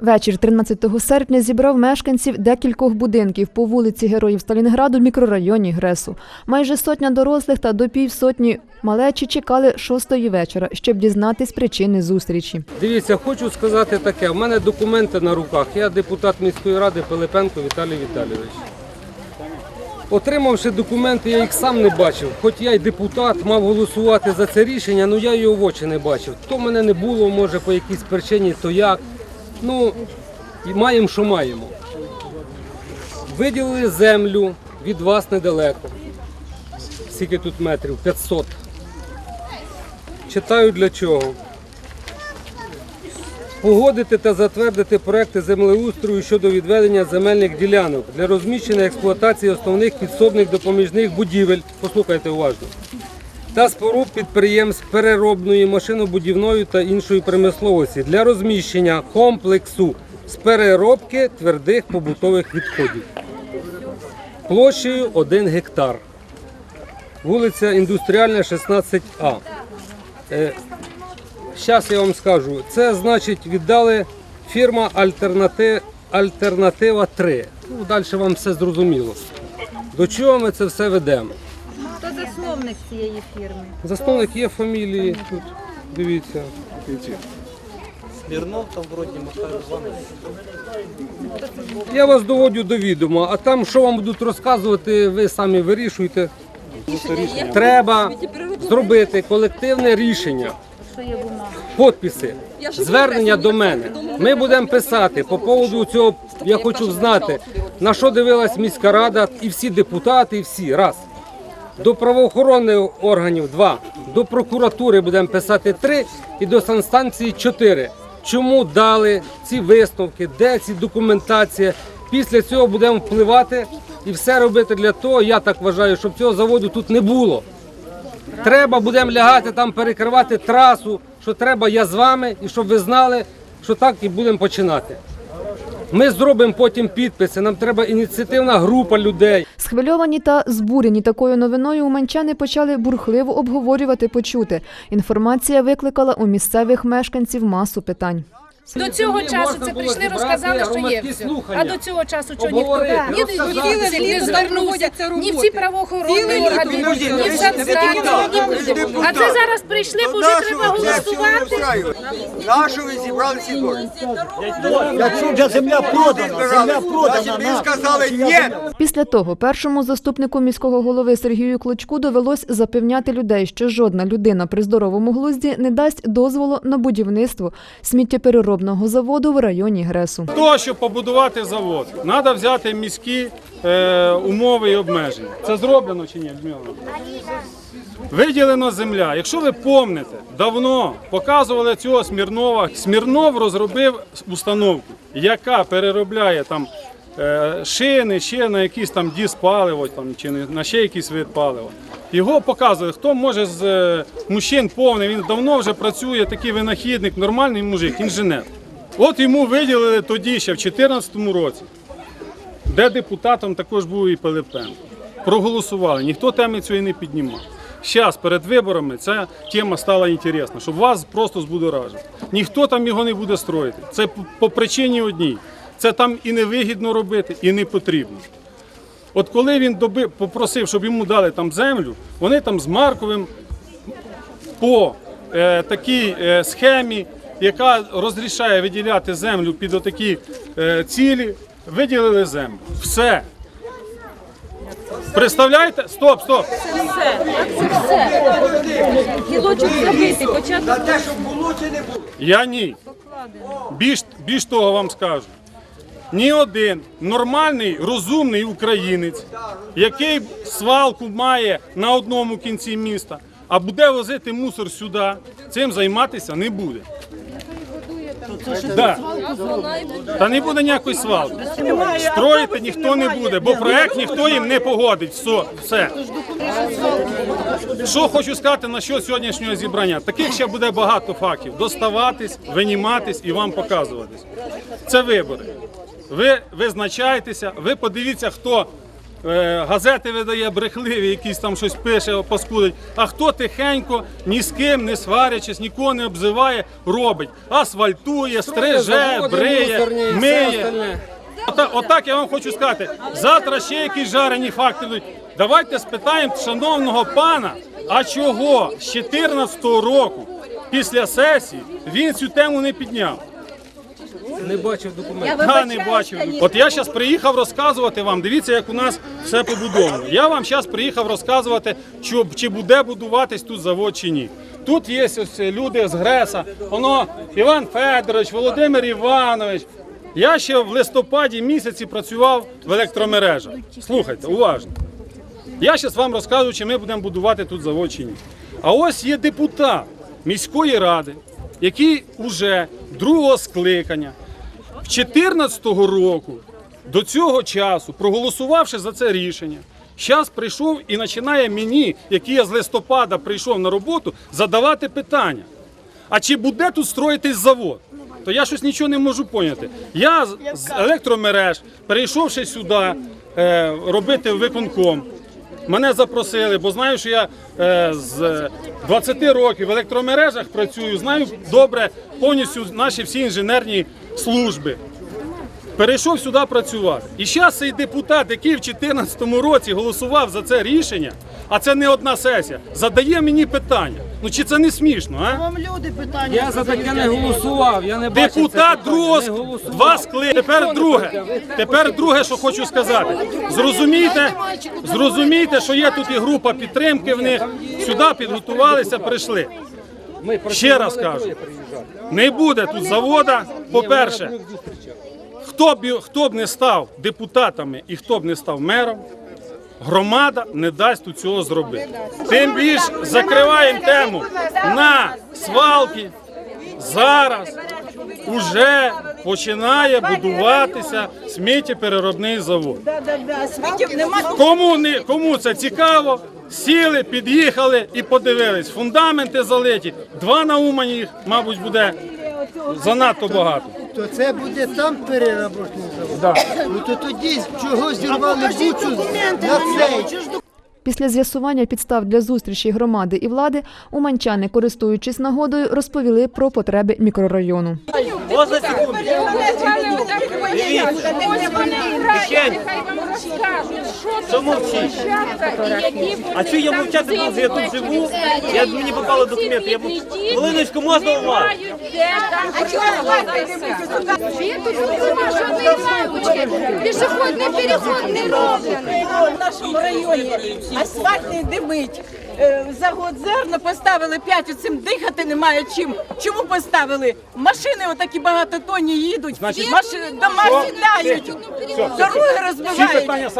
Вечір 13 серпня зібрав мешканців декількох будинків по вулиці Героїв Сталінграду в мікрорайоні Гресу. Майже сотня дорослих та до півсотні малечі чекали шостої вечора, щоб дізнатись причини зустрічі. Дивіться, хочу сказати таке. У мене документи на руках. Я депутат міської ради Пилипенко Віталій Віталійович. Отримавши документи, я їх сам не бачив. Хоч я й депутат, мав голосувати за це рішення, але я його в очі не бачив. То мене не було, може, по якійсь причині, то як. Ну, маємо, що маємо. Виділили землю від вас недалеко. Скільки тут метрів? 500. Читаю для чого погодити та затвердити проекти землеустрою щодо відведення земельних ділянок для розміщення експлуатації основних підсобних допоміжних будівель. Послухайте уважно. Та споруд підприємств переробної, машинобудівної та іншої промисловості для розміщення комплексу з переробки твердих побутових відходів площею 1 гектар. Вулиця Індустріальна, 16А. Зараз я вам скажу. Це значить віддали фірма Альтернатива 3. Ну, далі вам все зрозуміло. До чого ми це все ведемо? Хто засновник цієї фірми? Засновник є фамілії тут. Дивіться. Смірнов там вроді Михайло Іванович. Я вас доводю до відома, а там, що вам будуть розказувати, ви самі вирішуйте. Треба зробити колективне рішення. Що є бумага? Подписи, звернення до мене. Ми будемо писати по поводу цього. Я хочу знати, на що дивилась міська рада і всі депутати, і всі раз. До правоохоронних органів два, до прокуратури будемо писати три і до санстанції чотири. Чому дали ці висновки, де ці документація? Після цього будемо впливати і все робити для того, я так вважаю, щоб цього заводу тут не було. Треба будемо лягати там, перекривати трасу, що треба я з вами, і щоб ви знали, що так і будемо починати. Ми зробимо потім підписи. Нам треба ініціативна група людей. Схвильовані та збурені такою новиною уманчани почали бурхливо обговорювати почути. Інформація викликала у місцевих мешканців масу питань. До цього часу це прийшли, розказали, що є все. А до цього часу що ніхто ні, ні звернувся, ні всі правоохоронні органи, ні в ж нікуди. А це зараз прийшли, бо вже треба голосувати. Нашу ви зібрали всі. Якщо земля продана, земля продана. Ви сказали ні. Після того першому заступнику міського голови Сергію Клочку довелось запевняти людей, що жодна людина при здоровому глузді не дасть дозволу на будівництво сміттєпереробного заводу в районі Гресу. того, щоб побудувати завод, треба взяти міські е, умови і обмеження. Це зроблено чи ні, Людмила? Виділена земля. Якщо ви помните, давно показували цього Смірнова. Смірнов розробив установку, яка переробляє там шини, ще на якісь там дізпаливо, там, чи на ще якийсь вид палива. Його показує, хто може з е, мужчин повний, він давно вже працює, такий винахідник, нормальний мужик, інженер. От йому виділили тоді, ще в 2014 році, де депутатом також був і Пилипенко. Проголосували, ніхто теми цієї не піднімав. Зараз перед виборами ця тема стала інтересна, щоб вас просто збудоражити. Ніхто там його не буде строїти. Це по причині одній. Це там і не вигідно робити, і не потрібно. От коли він доби, попросив, щоб йому дали там землю, вони там з Марковим по е, такій е, схемі, яка розрішає виділяти землю під отакі е, цілі, виділили землю. Все. Представляєте? Стоп, стоп. Гілочок забити, почати. За те, щоб було чи не було. Я ні. Більш, більш того вам скажу. Ні один нормальний, розумний українець, який свалку має на одному кінці міста, а буде возити мусор сюди, цим займатися не буде. Да. Та не буде ніякої свалки. Строїти ніхто не буде, бо проект ніхто їм не погодить. Все. все. Що хочу сказати на що сьогоднішнього зібрання? Таких ще буде багато фактів. Доставатись, виніматись і вам показуватись. Це вибори. Ви визначаєтеся, ви подивіться, хто е, газети видає брехливі, якісь там щось пише, паскудить. А хто тихенько, ні з ким не сварячись, нікого не обзиває, робить. Асфальтує, стриже, бриє, миє. остальне. Ота- Отак я вам хочу сказати. Завтра ще якісь жарені факти будуть. Давайте спитаємо шановного пана, а чого з 14-го року після сесії він цю тему не підняв? Не бачив документів. Я не бачив. От я зараз приїхав розказувати вам. Дивіться, як у нас все побудовано. Я вам зараз приїхав розказувати, чи, чи буде будуватись тут завод чи ні. Тут є ось люди з Греса. Воно Іван Федорович, Володимир Іванович. Я ще в листопаді місяці працював в електромережах. Слухайте, уважно. Я зараз вам розказую, чи ми будемо будувати тут завод чи ні. А ось є депутат міської ради, який уже другого скликання 2014 року до цього часу, проголосувавши за це рішення, зараз прийшов і починає мені, який я з листопада прийшов на роботу, задавати питання. А чи буде тут строїтись завод? То я щось нічого не можу поняти. Я з- електромереж, перейшовши сюди е, робити виконком, мене запросили, бо знаю, що я е, з 20 років в електромережах працюю, знаю добре повністю наші всі інженерні служби. Перейшов сюди працювати. І зараз цей депутат, який в 2014 році голосував за це рішення, а це не одна сесія, задає мені питання. Ну чи це не смішно, а? Вам люди питання. Я за таке не голосував. Я не бачив це Депутат не голосував. два скли. Тепер друге. Тепер друге, що хочу сказати. Зрозумійте, зрозумійте, що є тут і група підтримки в них. Сюди підготувалися, прийшли. Ми Ще раз кажу. Не буде тут завода. По-перше, хто б, хто б не став депутатами і хто б не став мером, громада не дасть тут цього зробити. Тим більш закриваємо тему на свалки. Зараз уже починає будуватися сміттєпереробний завод. Кому, не, кому це цікаво, сіли, під'їхали і подивились. Фундаменти залиті. Два на Умані їх, мабуть, буде занадто багато. То це буде там переробочний завод? Ну то тоді чого зірвали бучу на цей? Після з'ясування підстав для зустрічі громади і влади уманчани, користуючись нагодою, розповіли про потреби мікрорайону. Можна секунду? Дивіться. Що мовчиш? А що я мовчати можу? Я тут живу, я, мені попали документи. Я... Хвилиночку, можна увагу? Він тут маршрутний лавочки, пішохідний переход не роблений. В нашому районі асфальт не димить. Е, Завод зерно поставили п'ять, оцим дихати немає чим. Чому поставили? Машини отакі багатотонні їдуть, машини дома сідають, дороги розбивають.